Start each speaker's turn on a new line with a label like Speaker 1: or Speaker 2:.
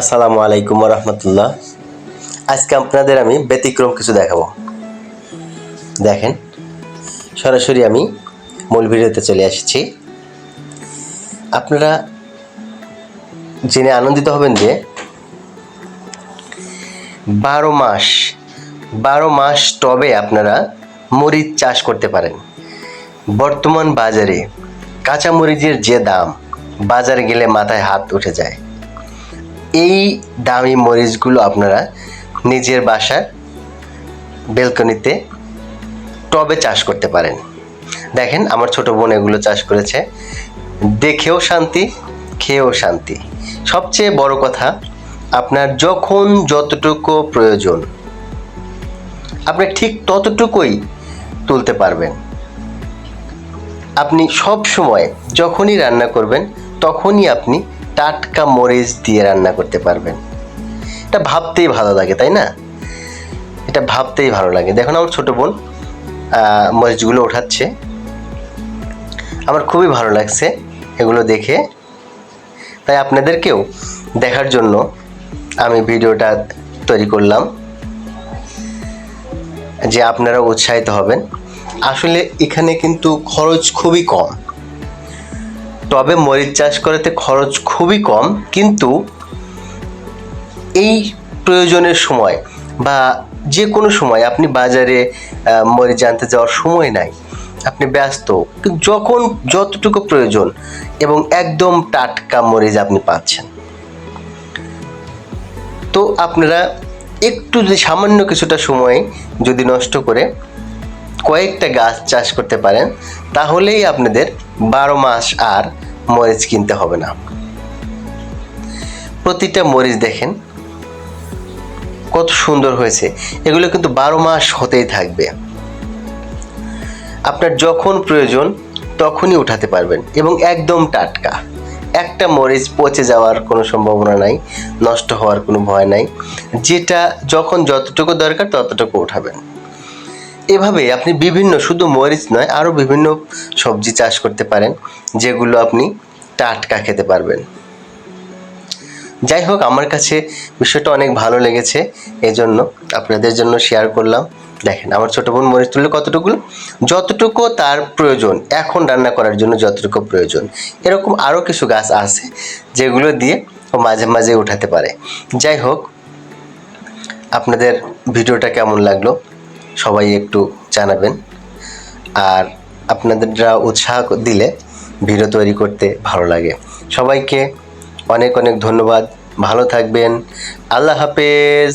Speaker 1: আসসালামু আলাইকুম রহমতুল্লাহ। আজকে আপনাদের আমি ব্যতিক্রম কিছু দেখাবো। দেখেন, সরাসরি আমি মূল ভিডিওতে চলে এসেছি আপনারা জেনে আনন্দিত হবেন যে বারো মাস বারো মাস টবে আপনারা মরিচ চাষ করতে পারেন। বর্তমান বাজারে কাঁচা মরিচের যে দাম, বাজারে গেলে মাথায় হাত উঠে যায়। এই দামি মরিচগুলো আপনারা নিজের বাসার বেলকনিতে টবে চাষ করতে পারেন। দেখেন আমার ছোট বোন এগুলো চাষ করেছে। দেখেও শান্তি, খেয়েও শান্তি। সবচেয়ে বড় কথা, আপনার যখন যতটুকু প্রয়োজন, আপনি ঠিক ততটুকুই তুলতে পারবেন। আপনি সব সময় যখনই রান্না করবেন, তখনই আপনি টাটকা মরিচ দিয়ে রান্না করতে পারবেন। এটা ভাবতেই ভালো লাগে, তাই না? এটা ভাবতেই ভালো লাগে। দেখুন, আমার ছোটো বোন মরিচগুলো ওঠাচ্ছে। আমার খুবই ভালো লাগছে এগুলো দেখে। তাই আপনাদেরকেও দেখার জন্য আমি ভিডিওটা তৈরি করলাম, যে আপনারা উৎসাহিত হবেন। আসলে এখানে কিন্তু খরচ খুবই কম। টবে মরিচ চাষ করাতে খরচ খুবই কম, কিন্তু এই প্রয়োজনের সময় বা যে কোনো সময় আপনি বাজারে মরিচ আনতে যাওয়ার সময় নাই। আপনি ব্যস্ত। যখন যতটুকু প্রয়োজন এবং একদম টাটকা মরিচ আপনি পাচ্ছেন। তো আপনারা একটু যদি সামান্য কিছুটা সময় যদি নষ্ট করে কয়েকটা গাছ চাষ করতে পারেন, তাহলেই আপনাদের বারো মাস আর মরিচ কিনতে হবে না। প্রতিটা মরিচ দেখেন, কত সুন্দর হয়েছে। এগুলো কিন্তু বারো মাস হতেই থাকবে। আপনার যখন প্রয়োজন তখনই উঠাতে পারবেন এবং একদম টাটকা। একটা মরিচ পচে যাওয়ার কোনো সম্ভাবনা নাই, নষ্ট হওয়ার কোনো ভয় নাই। যেটা যখন যতটুকু দরকার ততটুকু উঠাবেন। এভাবে আপনি বিভিন্ন, শুধু মরিচ নয়, আরও বিভিন্ন সবজি চাষ করতে পারেন, যেগুলো আপনি টাটকা খেতে পারবেন। যাই হোক, আমার কাছে বিষয়টা অনেক ভালো লেগেছে, এজন্য আপনাদের জন্য শেয়ার করলাম। দেখেন, আমার ছোট বোন মরিচ তুললে কতটুকু? যতটুকু তার প্রয়োজন, এখন রান্না করার জন্য যতটুকু প্রয়োজন। এরকম আরও কিছু গাছ আছে, যেগুলো দিয়ে ও মাঝে মাঝে উঠাতে পারে। যাই হোক, আপনাদের ভিডিওটা কেমন লাগল? সবাই একটু জানাবেন। আর আপনাদেররা উৎসাহ দিলে ভিডিও তৈরি করতে ভালো লাগে। সবাইকে অনেক অনেক ধন্যবাদ। ভালো থাকবেন। আল্লাহ হাফেজ।